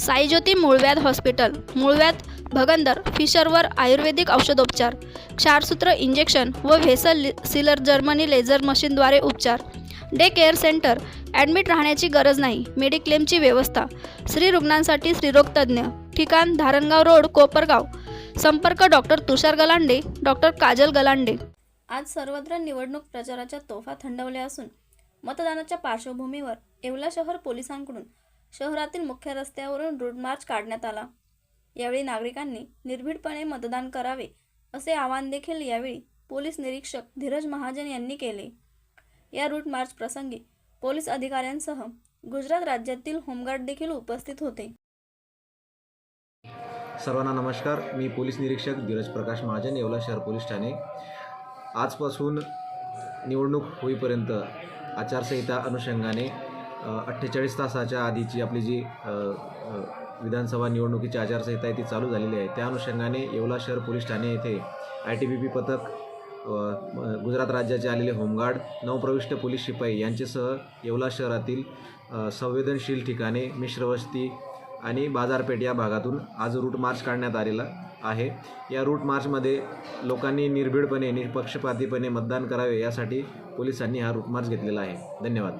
साईज्योती मूळव्याध हॉस्पिटल मूळव्याध भगंदर फिशरवर आयुर्वेदिक औषधोपचार क्षारसूत्र इंजेक्शन व व्हेसल सिलर जर्मनी लेझर मशीनद्वारे उपचार. डे केअर सेंटर ॲडमिट राहण्याची गरज नाही मेडिक्लेमची व्यवस्था. स्त्री रुग्णांसाठी स्त्रीरोगतज्ञ ठिकाण धारणगाव रोड कोपरगाव. संपर्क डॉक्टर तुषार गलांडे डॉक्टर काजल गलांडे. आज सर्वत्र निवडणूक प्रचाराच्या तोफा थंडवल्या असून मतदानाच्या पार्श्वभूमीवर येवला शहर पोलिसांकडून शहरातील मुख्य रस्त्यावरून रूट मार्च काढण्यात आला. यावेळी नागरिकांनी निर्भीडपणे मतदान करावे असे आवाहन देखील यावेळी पोलीस निरीक्षक धीरज महाजन यांनी केले. या रूट मार्च प्रसंगी पोलीस अधिकाऱ्यांसह गुजरात राज्यातील होमगार्ड देखील उपस्थित होते. सर्वांना नमस्कार. मी पोलीस निरीक्षक धीरज प्रकाश महाजन येवला शहर पोलीस ठाणे. आजपासून निवडणूक होईपर्यंत आचारसंहिता अनुषंगाने अठ्ठेचाळीस तासाच्या आधीची आपली जी विधानसभा निवडणुकीची आचारसंहिता आहे ती चालू झालेली आहे. त्या अनुषंगाने येवला शहर पोलीस ठाणे येथे आय टी बी पी पथक गुजरात राज्याचे आलेले होमगार्ड नवप्रविष्ट पोलीस शिपाई यांच्यासह येवला शहरातील संवेदनशील ठिकाणे मिश्रवस्ती आणि बाजारपेठ या भागातून आज रूट मार्च काढण्यात आलेला आहे. या रूट मार्चमध्ये लोकांनी निर्भीडपणे निष्पक्षपातीपणे मतदान करावे यासाठी पोलिसांनी हा रूट मार्च घेतलेला आहे. धन्यवाद.